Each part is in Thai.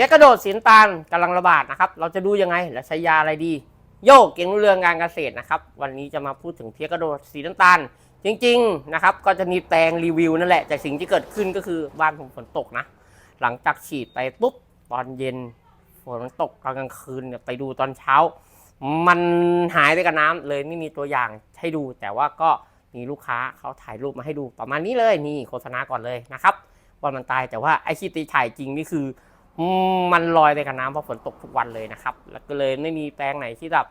พี้ยกระโดดสีน้ำตาลกำลังระบาดนะครับ เราจะดูยังไงและใช้ยาอะไรดี โยกเก่งเรื่องการเกษตรนะครับ วันนี้จะมาพูดถึงเพียกระโดดสีน้ำตาล จริงๆนะครับ ก็จะมีแปลงรีวิวนั่นแหละ แต่สิ่งที่เกิดขึ้นก็คือบ้านผมฝนตกนะ หลังจากฉีดไปปุ๊บตอนเย็นฝนมันตกตอนกลางคืนเนี่ยไปดูตอนเช้า มันหายไปกับน้ำเลยไม่มีตัวอย่างให้ดู แต่ว่าก็มีลูกค้าเขาถ่ายรูปมาให้ดูประมาณนี้เลยนี่โฆษณาก่อนเลยนะครับว่ามันตายแต่ว่าไอ้ที่ตีถ่ายจริงนี่คือ มันลอยไปกับน้ำเพราะฝนตกทุกวันเลยนะครับ แล้วก็เลยไม่มีแปลงไหนที่แบบ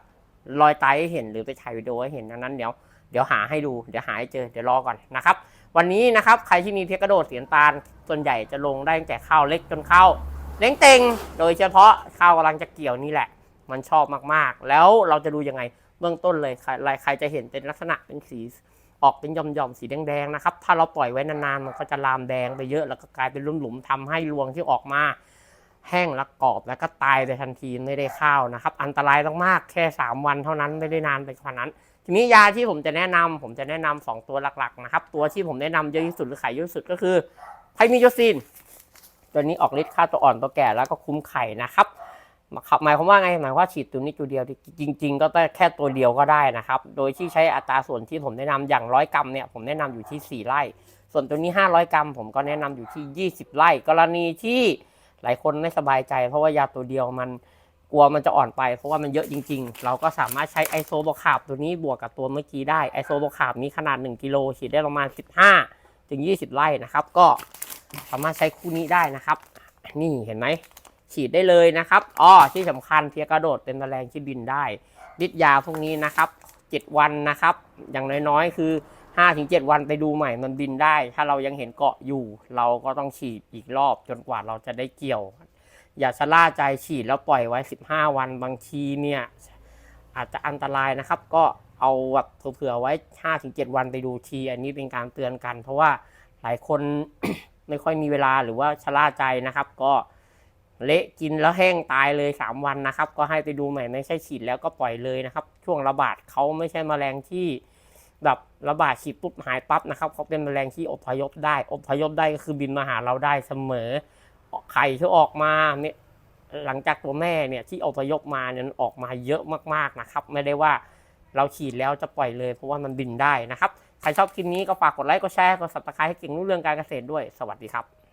ลอยตายให้เห็นหรือไปถ่ายวิดีโอให้เห็นดังนั้นเดี๋ยวเดี๋ยวหาให้ดูเดี๋ยวหาให้เจอเดี๋ยวรอก่อนนะครับ วันนี้นะครับใครที่มีเพียกระโดดเสียนตาลส่วนใหญ่จะลงได้ตั้งแต่ข้าวเล็กจนข้าวเล้งเต็งโดยเฉพาะข้าวกำลังจะเกี่ยวนี่แหละ มันชอบมากๆ แล้วเราจะดูยังไงเบื้องต้นเลยใครใครจะเห็นเป็นลักษณะเป็นสีออกเป็นหย่อมๆสีแดงๆนะครับถ้าเราปล่อยไว้นานๆมันก็จะลามแดงไปเยอะแล้วก็กลายเป็นหลุมๆทำให้รวงที่ออกมา แห้งและกรอบแล้วก็ตายในทันทีไม่ได้ข้าวนะครับ อันตรายมากๆแค่ 3 วันเท่านั้นไม่ได้นานไปกว่านั้น ทีนี้ยาที่ผมจะแนะนำผมจะแนะนำสองตัวหลักๆนะครับ ตัวที่ผมแนะนำเยอะที่สุดหรือขายเยอะที่สุดก็คือไพมิโยซินตัวนี้ออกฤทธิ์ฆ่าตัวอ่อนตัวแก่แล้วก็คุ้มไข่นะครับหมายความว่าไงหมายว่าฉีดตัวนี้ตัวเดียวจริง ๆ ก็แค่ตัวเดียวก็ได้นะครับ โดยที่ใช้อัตราส่วนที่ผมแนะนำอย่างร้อยกรัมเนี่ยผมแนะนำอยู่ที่ 4 ไร่ ส่วนตัวนี้ 500 กรัม ผมก็แนะนำอยู่ที่ 20 ไร่ กรณีที่ หลายคนไม่สบายใจ เพราะว่ายาตัวเดียวมันกลัวมันจะอ่อนไป เพราะว่ามันเยอะจริง ๆ เราก็สามารถใช้ไอโซโบคาบตัวนี้บวกกับตัวเมื่อกี้ได้ไอโซโบคาบนี้ขนาด 1กิโลฉีดได้ประมาณ 15 ถึง 20 ไร่นะครับ ก็สามารถใช้คู่นี้ได้นะครับ นี่เห็นไหมฉีดได้เลยนะครับอ๋อที่สำคัญเพียกระโดดเป็นแมลงที่บินได้ฤทธิ์ยาพวกนี้นะครับ 7 วันนะครับ อย่างน้อยๆ คือ 5-7วันไปดูใหม่มันบินได้ ถ้าเรายังเห็นเกาะอยู่ เราก็ต้องฉีดอีกรอบจนกว่าเราจะได้เกี่ยว อย่าชะล่าใจฉีดแล้วปล่อยไว้15วันบางทีเนี่ยอาจจะอันตรายนะครับ ก็เอาแบบเผื่อๆไว้5-7วันไปดูที อันนี้เป็นการเตือนกัน เพราะว่าหลายคนไม่ค่อยมีเวลาหรือว่าชะล่าใจนะครับ ก็เละกินแล้วแห้งตายเลย 3 วันนะครับ ก็ให้ไปดูใหม่ไม่ใช่ฉีดแล้วก็ปล่อยเลยนะครับ ช่วงระบาดเขาไม่ใช่แมลงที่ แบบระบาดฉีดปุ๊บหายปั๊บนะครับเขาเป็นแมลงที่อพยพได้ อพยพได้ก็คือบินมาหาเราได้เสมอไข่ที่ออกมาเนี่ยหลังจากตัวแม่เนี่ยที่อพยพมาเนี่ยออกมาเยอะมากๆนะครับ ไม่ได้ว่าเราฉีดแล้วจะปล่อยเลย เพราะว่ามันบินได้นะครับ ใครชอบคลิปนี้ก็ฝากกดไลค์กดแชร์กดสับสไครต์ให้เก่งรู้เรื่องการเกษตรด้วยสวัสดีครับ